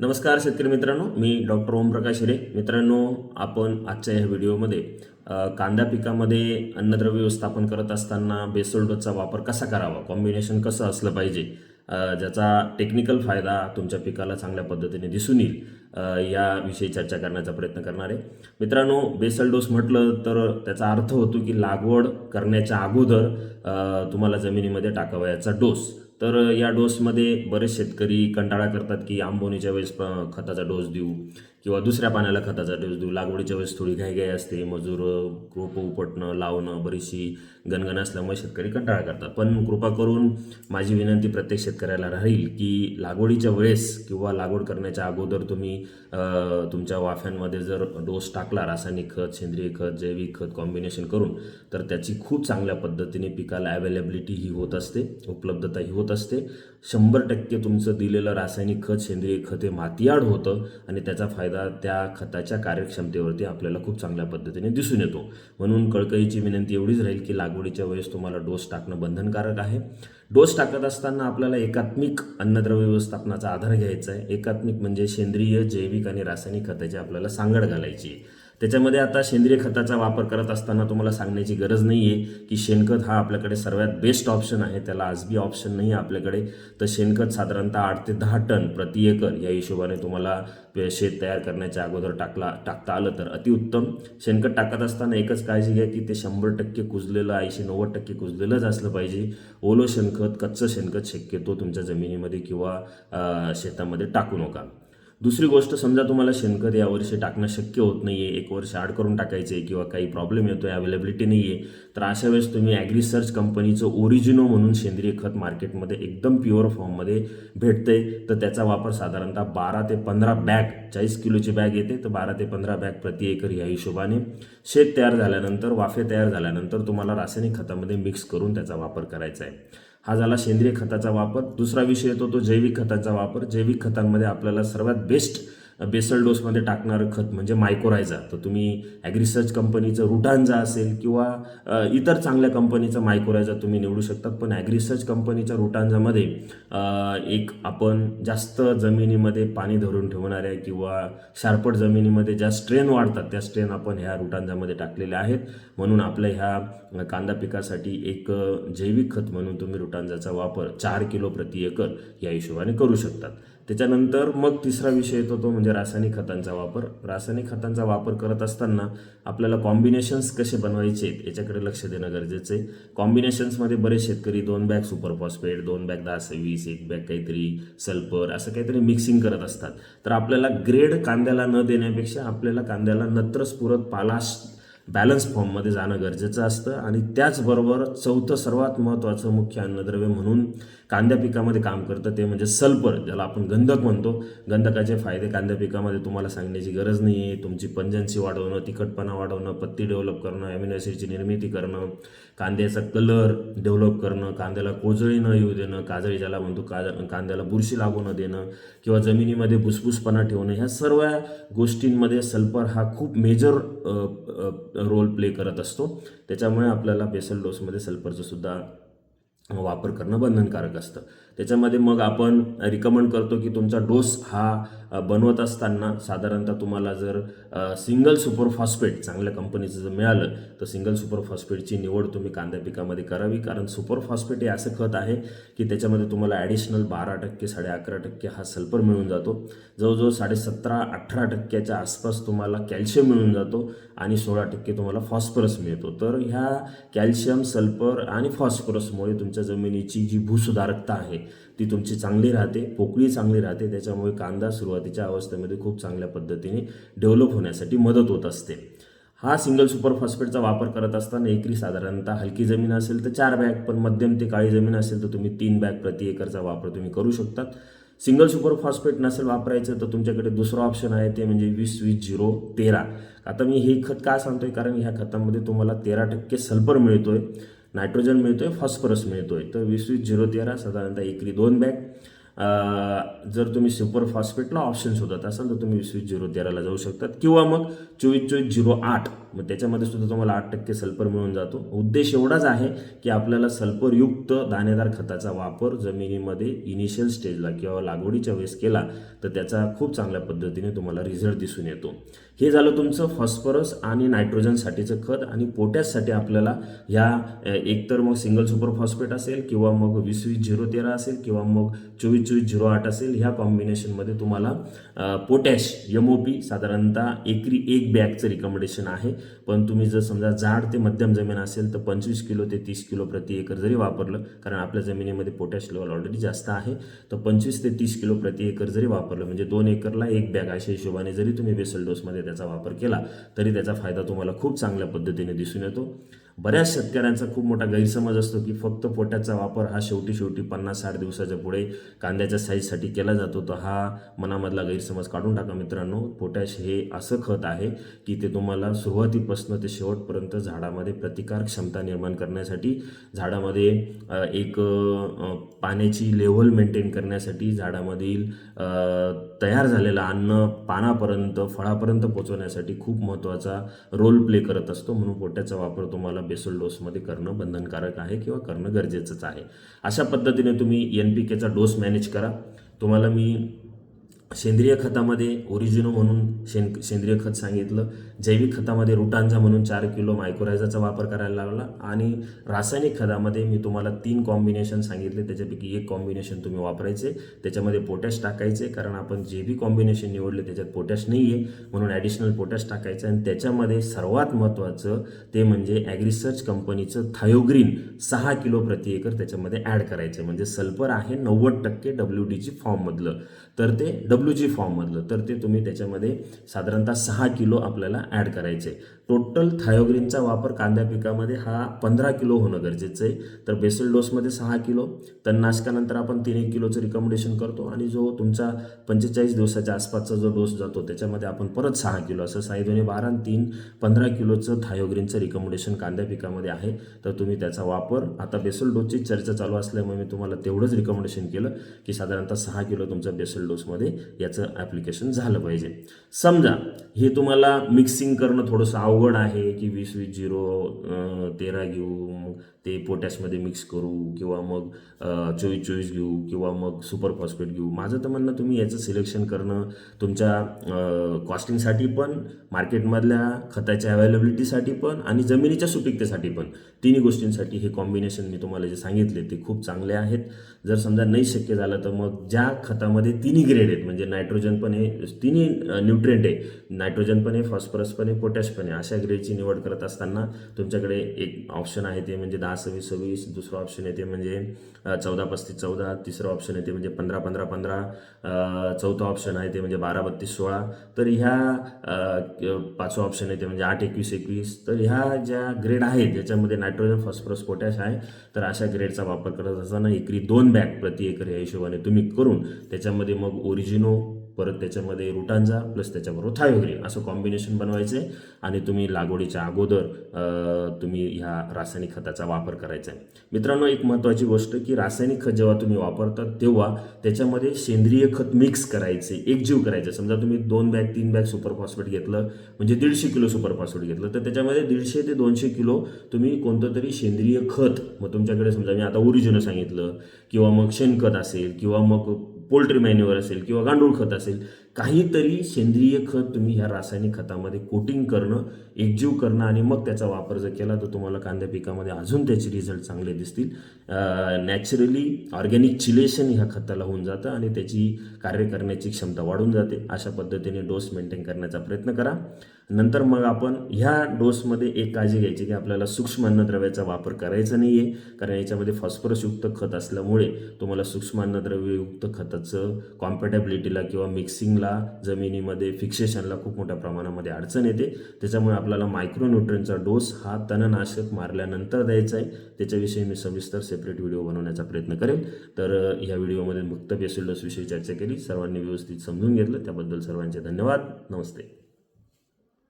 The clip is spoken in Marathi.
नमस्कार शेतकरी मित्रांनो मी डॉक्टर ओमप्रकाश हिरे. मित्रांनो आपण आजच्या या व्हिडिओमध्ये कांदा पिकामध्ये अन्नद्रव्य व्यवस्थापन करत असताना बेसल डोसचा वापर कसा करावा? कॉम्बिनेशन कसं असलं पाहिजे? ज्याचा टेक्निकल फायदा तुमच्या पिकाला चांगल्या पद्धतीने दिसून येईल याविषयी चर्चा करण्याचा प्रयत्न करणार आहे. मित्रांनो बेसल डोस म्हटलं तर त्याचा अर्थ होतो की लागवड करण्याच्या अगोदर तुम्हाला जमिनीमध्ये टाकावयाचा डोस. तर या डोसमध्ये बरेच शेतकरी कंटाळा करतात की आंबोनीच्या वेळेस खताचा डोस देऊ. किंवा दुसऱ्या पाण्याला खताचा डोस देऊ. लागवडीच्या वेळेस थोडी घाई घाई असते मजूर रोपं उपटणं लावणं बरीचशी गणगण असल्यामुळे शेतकरी कंटाळा करतात. पण कृपा करून माझी विनंती प्रत्येक शेतकऱ्याला राहील की लागवडीच्या वेळेस किंवा लागवड करण्याच्या अगोदर तुम्ही तुमच्या वाफ्यांमध्ये जर डोस टाकला रासायनिक खत सेंद्रिय खत जैविक खत कॉम्बिनेशन करून तर त्याची खूप चांगल्या पद्धतीने पिकाला अवेलेबिलिटी ही होत असते उपलब्धता ही होत असते. शंभर टक्के तुमचं दिलेलं रासायनिक खत सेंद्रिय खत हे मातीआड होतं आणि त्याचा फायदा त्या खताच्या कार्यक्षमतेवरती आपल्याला खूप चांगल्या पद्धतीने दिसून येतो. म्हणून कळकळीची विनंती एवढीच राहील की लागवडीच्या वेळेस तुम्हाला डोस टाकणं बंधनकारक आहे. डोस टाकत असताना आपल्याला एकात्मिक अन्नद्रव्य व्यवस्थापनाचा आधार घ्यायचा आहे. एकात्मिक म्हणजे सेंद्रिय जैविक आणि रासायनिक खताची आपल्याला सांगड घालायची आहे. त्याच्यामध्ये आता सेंद्रिय खताचा वापर करत असताना तुम्हाला सांगण्याची गरज नाही आहे की शेणखत हा आपल्याकडे सर्वात बेस्ट ऑप्शन आहे. त्याला आजबी ऑप्शन नाही आहे आपल्याकडे. तर शेणखत साधारणतः आठ ते दहा टन प्रति एकर या हिशोबाने तुम्हाला शेत तयार करण्याच्या अगोदर टाकला टाकता आलं तर अतिउत्तम शेणखत टाकत असताना एकच काळजी घ्या की ते शंभर टक्के कुजलेलं ऐंशी नव्वद टक्के कुजलेलंच असलं पाहिजे. ओलं शेणखत कच्चं शेणखत शक्यतो तुमच्या जमिनीमध्ये किंवा शेतामध्ये टाकू नका. दुसरी गोष्ट समजा तुम्हाला शेणखत यावर्षी टाकणं शक्य होत नाही आहे एक वर्ष आड करून टाकायचं आहे किंवा काही प्रॉब्लेम येतो आहे अवेलेबिलिटी नाही आहे तर अशा वेळेस तुम्ही ॲग्रिसर्च कंपनीचं ओरिजिनो म्हणून सेंद्रिय खत मार्केटमध्ये एकदम प्युअर फॉर्ममध्ये भेटतंय. तर त्याचा वापर साधारणतः बारा ते पंधरा बॅग चाळीस किलोची बॅग येते. तर बारा ते पंधरा बॅग प्रति एकर या हिशोबाने शेत तयार झाल्यानंतर वाफे तयार झाल्यानंतर तुम्हाला रासायनिक खतामध्ये मिक्स करून त्याचा वापर करायचा आहे हा झाला सेंद्रिय खताचा वापर. दुसरा विषय येतो तो जैविक खताचा वापर. जैविक खतांमध्ये आपल्याला सर्वात बेस्ट बेसल डोसमध्ये टाकणारं खत म्हणजे मायकोरायझा तर तुम्ही ॲग्रिसर्च कंपनीचं रुटांजा असेल किंवा इतर चांगल्या कंपनीचं मायकोरायझा तुम्ही निवडू शकतात. पण ॲग्रिसर्च कंपनीच्या रुटांजामध्ये एक आपण जास्त जमिनीमध्ये पाणी धरून ठेवणाऱ्या किंवा शारपट जमिनीमध्ये ज्या स्ट्रेन वाढतात त्या स्ट्रेन आपण ह्या रुटांजामध्ये टाकलेल्या आहेत. म्हणून आपल्या ह्या कांदा पिकासाठी एक जैविक खत म्हणून तुम्ही रुटांजाचा वापर चार किलो प्रति एकर या हिशोबाने करू शकतात. त्याच्यानंतर मग तिसरा विषय येतो तो म्हणजे रासायनिक खतांचा वापर. रासायनिक खतांचा वापर करत असताना आपल्याला कॉम्बिनेशन्स कसे बनवायचे आहेत याच्याकडे लक्ष देणं गरजेचं आहे. कॉम्बिनेशन्समध्ये बरेच शेतकरी दोन बॅग सुपर फॉस्फेट दोन बॅग दहा सव्वीस एक बॅग काहीतरी सल्फर असं काहीतरी मिक्सिंग करत असतात. तर आपल्याला ग्रेड कांद्याला न देण्यापेक्षा आपल्याला कांद्याला नत्रस्फुरत पालाश बॅलन्स फॉर्ममध्ये जाणं गरजेचं असतं आणि त्याचबरोबर चौथं सर्वात महत्त्वाचं मुख्य अन्नद्रव्य म्हणून कांद्या पिकामध्ये काम करतं ते म्हणजे सल्फर ज्याला आपण गंधक म्हणतो. गंधकाचे फायदे कांद्या पिकामध्ये तुम्हाला सांगण्याची गरज नाही आहे. तुमची पंजन्सी वाढवणं तिखटपणा वाढवणं पत्ती डेव्हलप करणं अॅमिनो ॲसिडची निर्मिती करणं कांद्याचा कलर डेव्हलप करणं कांद्याला कोजळी न येऊ देणं काजळी ज्याला म्हणतो का कांद्याला बुरशी लागू न देणं किंवा जमिनीमध्ये भुसभुसपणा ठेवणं ह्या सर्व गोष्टींमध्ये सल्फर हा खूप मेजर रोल प्ले करत असतो. त्याच्यामुळे आपल्याला बेसल डोसमध्ये सल्फरचं सुद्धा वापर करणं बंधनकारक असतं. त्याच्यामध्ये मग आपण रिकमेंड करतो की तुमचा डोस हा बनवत असताना साधारणतः तुम्हाला जर सिंगल सुपर फॉस्फेट चांगल्या कंपनीचं जर मिळालं तर सिंगल सुपर फॉस्फेटची निवड तुम्ही कांदा पिकामध्ये करावी. कारण सुपर फॉस्फेट हे असं खत आहे की त्याच्यामध्ये तुम्हाला ॲडिशनल बारा टक्के साडे अकरा टक्के हा सल्फर मिळून जातो. जवळजवळ साडे सतरा अठरा टक्क्याच्या आसपास तुम्हाला कॅल्शियम मिळून जातो आणि सोळा टक्के तुम्हाला फॉस्फरस मिळतो. तर ह्या कॅल्शियम सल्फर आणि फॉस्फरसमुळे तुमच्या जमिनीची जी भूसुधारकता आहे ती तुमची चांगली राहते पोकळी चांगली राहते. त्याच्यामुळे कांदा सुरुवात सुरुवातीच्या अवस्थेमध्ये खूप चांगल्या पद्धतीने डेव्हलप होण्यासाठी मदत होत असते. हा सिंगल सुपर फॉस्फेटचा वापर करत असताना एकरी साधारणतः हलकी जमीन असेल तर चार बॅग पण मध्यम ते काळी जमीन असेल तर तुम्ही तीन बॅग प्रति एकरचा वापर तुम्ही करू शकतात. सिंगल सुपर फॉस्फेट नसेल वापरायचं तर तुमच्याकडे दुसरं ऑप्शन आहे ते म्हणजे वीस वीस झिरो तेरा. आता मी हे खत का सांगतोय? कारण ह्या खतामध्ये तुम्हाला तेरा टक्के सल्फर मिळतोय नायट्रोजन मिळतोय फॉस्फरस मिळतोय. तर वीस वीस झिरो तेरा साधारणतः एकरी दोन बॅग जर तुम्ही सुपर फॉस्फेटला ऑप्शन शोधत असाल तर तुम्ही वीस वीस झिरो तेराला जाऊ शकतात. किंवा मग चोवीस चोवीस झिरो आठ मग त्याच्यामध्ये सुद्धा तुम्हाला आठ टक्के सल्फर मिळून जातो. उद्देश एवढाच आहे की आपल्याला सल्फरयुक्त दाणेदार खताचा वापर जमिनीमध्ये इनिशियल स्टेजला किंवा लागवडीच्या वेळेस केला तर त्याचा खूप चांगल्या पद्धतीने तुम्हाला रिझल्ट दिसून येतो. हे झालं तुमचं फॉस्फरस आणि नायट्रोजनसाठीचं खत आणि पोटॅशसाठी आपल्याला ह्या एकतर मग सिंगल सुपर फॉस्फेट असेल किंवा मग वीस वीस झिरो तेरा असेल किंवा मग चोवीस चोवीस झिरो आठ असेल ह्या कॉम्बिनेशनमध्ये तुम्हाला पोटॅश एम ओ पी साधारणतः एकरी एक बॅगचं रिकमेंडेशन आहे. पण तुम्ही जर समजा जाड ते मध्यम जमीन असेल तर पंचवीस किलो ते तीस किलो प्रति एकर जरी वापरलं कारण आपल्या जमिनीमध्ये पोटॅश लेवल ऑलरेडी जास्त आहे तर पंचवीस ते तीस किलो प्रति एकर जरी वापरलं म्हणजे दोन एकरला एक बॅग अशा हिशोबाने जरी तुम्ही बेसल डोसमध्ये त्याचा वापर केला तरी त्याचा फायदा तुम्हाला खूप चांगल्या पद्धतीने दिसून येतो. बऱ्याच शेतकऱ्यांचा खूप मोठा गैरसमज असतो की फक्त पोट्याचा वापर हा शेवटी शेवटी पन्नास साठ दिवसाच्या पुढे कांद्याच्या साईजसाठी केला जातो. तर हा मनामधला गैरसमज काढून टाका मित्रांनो. पोटॅश हे असं खत आहे की ते तुम्हाला सुरुवातीपासून ते शेवटपर्यंत झाडामध्ये प्रतिकार क्षमता निर्माण करण्यासाठी झाडामध्ये एक पाण्याची लेव्हल मेंटेन करण्यासाठी झाडामधील तयार झालेलं अन्न पानापर्यंत फळापर्यंत पोचवण्यासाठी खूप महत्त्वाचा रोल प्ले करत असतो. म्हणून पोट्याचा वापर तुम्हाला बेसल डोसमध्ये करणं बंधनकारक आहे किंवा करणं गरजेचंच आहे. अशा पद्धतीने तुम्ही एन पी केचा डोस मॅनेज करा. तुम्हाला मी सेंद्रिय खतामध्ये ओरिजिनो म्हणून शेण सेंद्रिय खत सांगितलं. जैविक खतामध्ये रुटांजा म्हणून चार किलो मायक्रोरायझाचा वापर करायला लागला आणि रासायनिक खतामध्ये मी तुम्हाला तीन कॉम्बिनेशन सांगितले. त्याच्यापैकी एक कॉम्बिनेशन तुम्ही वापरायचे. त्याच्यामध्ये पोटॅश टाकायचे. कारण आपण जे बी कॉम्बिनेशन निवडले त्याच्यात पोटॅश नाही आहे म्हणून ॲडिशनल पोटॅश टाकायचं. आणि त्याच्यामध्ये सर्वात महत्त्वाचं ते म्हणजे ॲग्रिसर्च कंपनीचं थायोग्रीन सहा किलो प्रति एकर त्याच्यामध्ये ॲड करायचं. म्हणजे सल्फर आहे नव्वद टक्के डब्ल्यू डीची फॉर्ममधलं तर ते डब डब्ल्यू जी फॉर्ममधलं तर ते तुम्ही त्याच्यामध्ये साधारणतः सहा किलो आपल्याला ॲड करायचे. टोटल थायोग्रीनचा वापर कांद्या पिकामध्ये हा पंधरा किलो होणं गरजेचं आहे. तर बेसल डोसमध्ये सहा किलो तणनाशकानंतर आपण तीन एक किलोचं रिकमेंडेशन करतो आणि जो तुमचा पंचेचाळीस दिवसाच्या आसपासचा जो डोस जातो त्याच्यामध्ये आपण परत सहा किलो असं साई दोन्ही बारा आणि तीन पंधरा किलोचं थायोग्रीनचं रिकमेंडेशन कांद्या पिकामध्ये आहे. तर तुम्ही त्याचा वापर आता बेसल डोसची चर्चा चालू असल्यामुळे मी तुम्हाला तेवढंच रिकमेंडेशन केलं की साधारणतः सहा किलो तुमचा बेसल डोसमध्ये याचं ॲप्लिकेशन झालं पाहिजे. समजा हे तुम्हाला मिक्सिंग करणं थोडंसं अवघड आहे की वीस वीस झिरो तेरा घेऊ मग ते पोटॅशमध्ये मिक्स करू किंवा मग चोवीस चोवीस घेऊ किंवा मग सुपर फॉस्फेट घेऊ. माझं तर म्हणणं तुम्ही याचं सिलेक्शन करणं तुमच्या कॉस्टिंगसाठी पण मार्केटमधल्या खताच्या अवेलेबिलिटीसाठी पण आणि जमिनीच्या सुपीकतेसाठी पण. तिन्ही गोष्टींसाठी हे कॉम्बिनेशन मी तुम्हाला जे सांगितले ते खूप चांगले आहेत. जर समजा नाही शक्य झालं तर मग ज्या खतामध्ये तिन्ही ग्रेड आहेत म्हणजे म्हणजे नायट्रोजन पण हे तिन्ही न्यूट्रिएंट आहे. नायट्रोजन पण आहे फॉस्फरस पण आहे पोटॅश पण आहे. अशा ग्रेडची निवड करत असताना तुमच्याकडे एक ऑप्शन आहे ते म्हणजे दहा सव्वीस सव्वीस. दुसरं ऑप्शन आहे ते म्हणजे चौदा पस्तीस चौदा. तिसरं ऑप्शन आहे ते म्हणजे पंधरा पंधरा पंधरा. चौथं ऑप्शन आहे ते म्हणजे बारा बत्तीस सोळा. तर ह्या पाचवं ऑप्शन आहे ते म्हणजे आठ एकवीस एकवीस. तर ह्या ज्या ग्रेड आहेत ज्याच्यामध्ये नायट्रोजन फॉस्फरस पोटॅश आहे तर अशा ग्रेडचा वापर करत असताना एकरी दोन बॅग प्रति एकर या हिशोबाने तुम्ही करून त्याच्यामध्ये मग ओरिजिनल ओरिजिनो परत त्याच्यामध्ये रुटांजा प्लस त्याच्याबरोबर थायोग्रीन असं कॉम्बिनेशन बनवायचं आहे आणि तुम्ही लागवडीच्या अगोदर तुम्ही ह्या रासायनिक खताचा वापर करायचा आहे मित्रांनो एक महत्त्वाची गोष्ट की रासायनिक खत जेव्हा तुम्ही वापरतात तेव्हा त्याच्यामध्ये सेंद्रिय खत मिक्स करायचे एकजीव करायचे. समजा तुम्ही दोन बॅग तीन बॅग सुपर फॉस्फेट घेतलं म्हणजे दीडशे किलो सुपर फॉस्फेट घेतलं तर त्याच्यामध्ये दीडशे ते दोनशे किलो तुम्ही कोणतं तरी सेंद्रिय खत मग तुमच्याकडे समजा मी आता ओरिजिनल सांगितलं किंवा मग शेणखत असेल किंवा मग पोल्ट्री मॅन्युअर असेल किंवा गांडूळ खत असेल काहीतरी सेंद्रिय खत तुम्ही ह्या रासायनिक खतामध्ये कोटिंग करणं एकजीव करणं आणि मग त्याचा वापर जर केला तर तुम्हाला कांद्या पिकामध्ये अजून त्याचे रिझल्ट चांगले दिसतील. नॅचरली ऑर्गॅनिक चिलेशन ह्या खताला होऊन जातं आणि त्याची कार्य करण्याची क्षमता वाढून जाते. अशा पद्धतीने डोस मेंटेन करण्याचा प्रयत्न करा. नंतर मग आपण ह्या डोसमध्ये एक काळजी घ्यायची की आपल्याला सूक्ष्म अन्नद्रव्याचा वापर करायचा नाही आहे कारण याच्यामध्ये फॉस्फरसयुक्त खत असल्यामुळे तुम्हाला सूक्ष्म अन्नद्रव्ययुक्त खताचं कॉम्पॅटेबिलिटीला किंवा मिक्सिंगला जमिनीमध्ये फिक्सेशनला खूप मोठ्या प्रमाणामध्ये अडचण येते. त्याच्यामुळे आपल्याला मायक्रोन्यूट्रनचा डोस हा तणनाशक मारल्यानंतर द्यायचा आहे. त्याच्याविषयी मी सविस्तर सेपरेट व्हिडिओ बनवण्याचा प्रयत्न करेन. तर ह्या व्हिडिओमध्ये मुक्त बेसिल डोसविषयी चर्चा केली. सर्वांनी व्यवस्थित समजून घेतलं. त्याबद्दल सर्वांचे धन्यवाद. नमस्ते.